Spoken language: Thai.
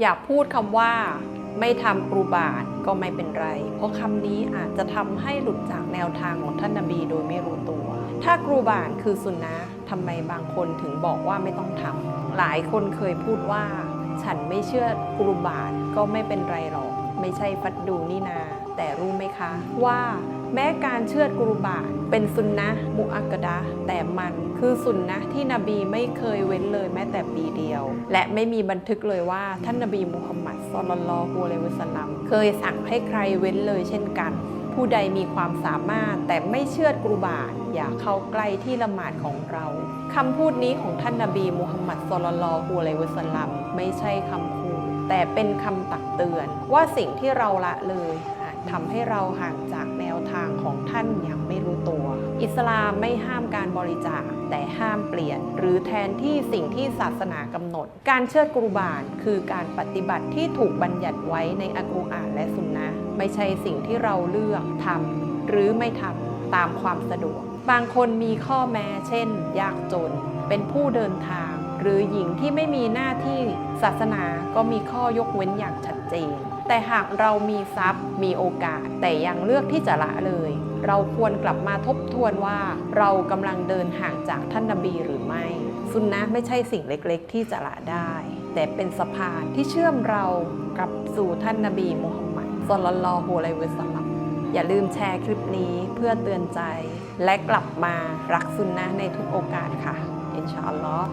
อย่าพูดคำว่า ไม่ทำกรูบาทก็ไม่เป็นไร เพราะคำนี้อาจจะทำให้หลุดจากแนวทางของท่านนบีโดยไม่รู้ตัว ถ้ากรูบาทคือสุนนะทำไมบางคนถึงบอกว่าไม่ต้องทำหลายคนเคยพูดว่า ฉันไม่เชื่อกรูบาทก็ไม่เป็นไรหรอก ไม่ใช่ฟัดดูนี่นา แต่รู้ไหมคะ ว่าแม้การเชื่อดกรูบาตเป็นสุนนะมุอักกะดะแต่มันคือสุนนะที่นบีไม่เคยเว้นเลยแม้แต่ปีเดียว และไม่มีบันทึกเลยว่าท่านนบีมุฮัมมัดศ็อลลัลฮุอะลัยฮิวะสัลลัมเคยสั่งให้ใครเว้นเลยเช่นกัน ผู้ใดมีความสามารถแต่ไม่เชื่อดกรูบาตอย่าเข้าใกล้ที่ละหมาดของเราคำพูดนี้ของท่านนบีมุฮัมมัดศ็อลลัลฮุอะลัยฮิวะสัลลัมไม่ใช่คำคู แต่เป็นคำตักเตือนว่าสิ่งที่เราละเลยทำให้เราห่างจากแนวทางของท่านอย่างไม่รู้ตัว อิสลามไม่ห้ามการบริจาค แต่ห้ามเปลี่ยน หรือแทนที่สิ่งที่ศาสนากำหนด การเชิดกรุบานคือการปฏิบัติที่ถูกบัญญัติไว้ในอัลกุรอานและสุนนะไม่ใช่สิ่งที่เราเลือกทำหรือไม่ทำตามความสะดวก บางคนมีข้อแม้เช่น ยากจน เป็นผู้เดินทาง หรือหญิงที่ไม่มีหน้าาสนาก็มีข้อยกเว้นอย่างชัดเจน แต่หากเรามีทรัพย์ มีโอกาส แต่ยังเลือกที่จะละเลย เราควรกลับมาทบทวนว่าเรากำลังเดินห่างจากท่านนบีหรือไม่ สุนนะไม่ใช่สิ่งเล็กๆ ที่จะละได้ แต่เป็นสะพานที่เชื่อมเรากลับสู่ท่านนบีมุฮัมมัดศ็อลลัลลอฮุอะลัยฮิวะสัลลัมอย่าลืมแชร์คลิปนี้เพื่อเตือนใจ และกลับมารักสุนนะในทุกโอกาสค่ะ อินชาอัลลอฮ์